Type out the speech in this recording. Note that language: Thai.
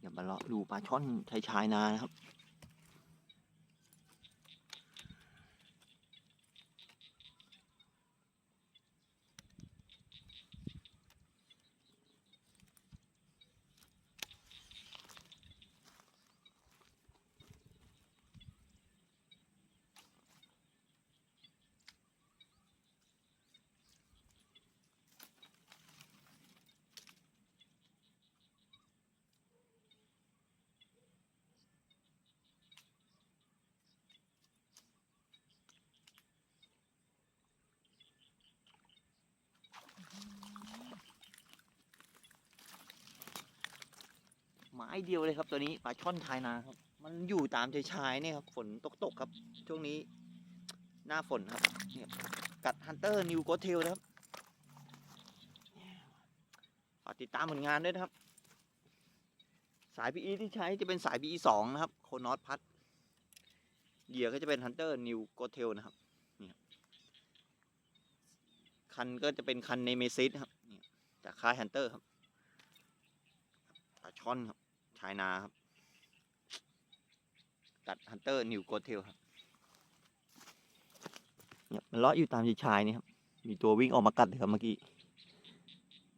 เดี๋ยวมาเลาะดูปลาช่อนชายชายนานะครับ ไม้เดียวเลยครับ ตัวนี้ปลาช่อนชายนาครับ มันอยู่ตามชายชายเนี่ยครับ ฝนตกตกๆครับ ช่วงนี้ หน้าฝนครับเนี่ยกัดฮันเตอร์นิวโกเทลนะครับฝากติดตามผลงานด้วยนะครับ สาย PE ที่ใช้จะเป็นสาย PE สองนะครับ โคนอสพัดเหยื่อก็จะเป็นฮันเตอร์นิวโกเทลนะครับนี่ครับคันก็จะเป็นคันเนเมซิสครับจากค่ายฮันเตอร์ครับปลาช่อนครับ ชายนาครับ ตัดฮันเตอร์นิวโกเทลครับเนี่ยมันเลาะอยู่ตามชายนี่ครับ มีตัววิ่งออกมากัดเลยครับเมื่อกี้